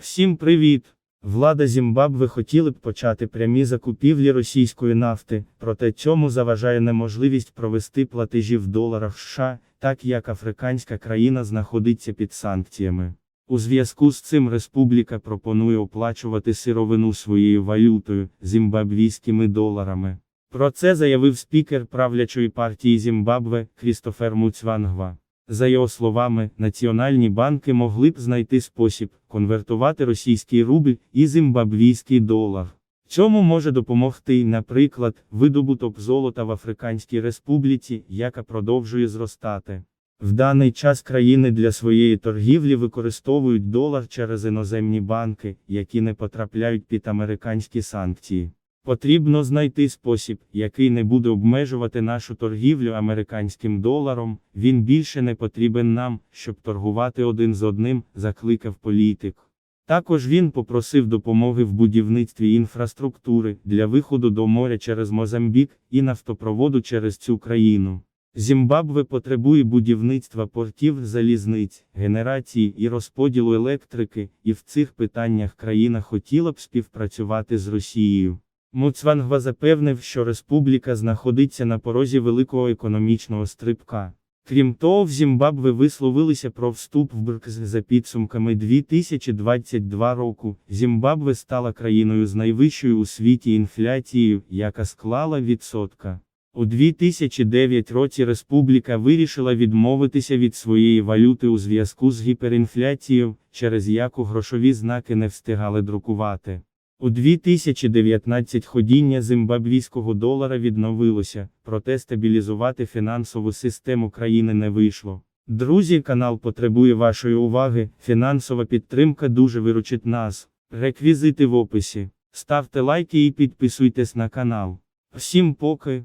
Всім привіт! Влада Зімбабве хотіли б почати прямі закупівлі російської нафти, проте цьому заважає неможливість провести платежі в доларах США, так як африканська країна знаходиться під санкціями. У зв'язку з цим республіка пропонує оплачувати сировину своєю валютою, зімбабвійськими доларами. Про це заявив спікер правлячої партії Зімбабве Крістофер Муцвангва. За його словами, національні банки могли б знайти спосіб конвертувати російський рубль і зимбабвійський долар. Цьому може допомогти, наприклад, видобуток золота в Африканській Республіці, яка продовжує зростати. В даний час країни для своєї торгівлі використовують долар через іноземні банки, які не потрапляють під американські санкції. Потрібно знайти спосіб, який не буде обмежувати нашу торгівлю американським доларом, він більше не потрібен нам, щоб торгувати один з одним, закликав політик. Також він попросив допомоги в будівництві інфраструктури для виходу до моря через Мозамбік і нафтопроводу через цю країну. Зімбабве потребує будівництва портів, залізниць, генерації і розподілу електрики, і в цих питаннях країна хотіла б співпрацювати з Росією. Муцвангва запевнив, що республіка знаходиться на порозі великого економічного стрибка. Крім того, в Зімбабве висловилися про вступ в БРКЗ за підсумками 2022 року. Зімбабве стала країною з найвищою у світі інфляцією, яка склала відсотка. У 2009 році республіка вирішила відмовитися від своєї валюти у зв'язку з гіперінфляцією, через яку грошові знаки не встигали друкувати. У 2019 ходіння зимбабвійського долара відновилося, проте стабілізувати фінансову систему країни не вийшло. Друзі, канал потребує вашої уваги, фінансова підтримка дуже виручить нас. Реквізити в описі. Ставте лайки і підписуйтесь на канал. Всім поки.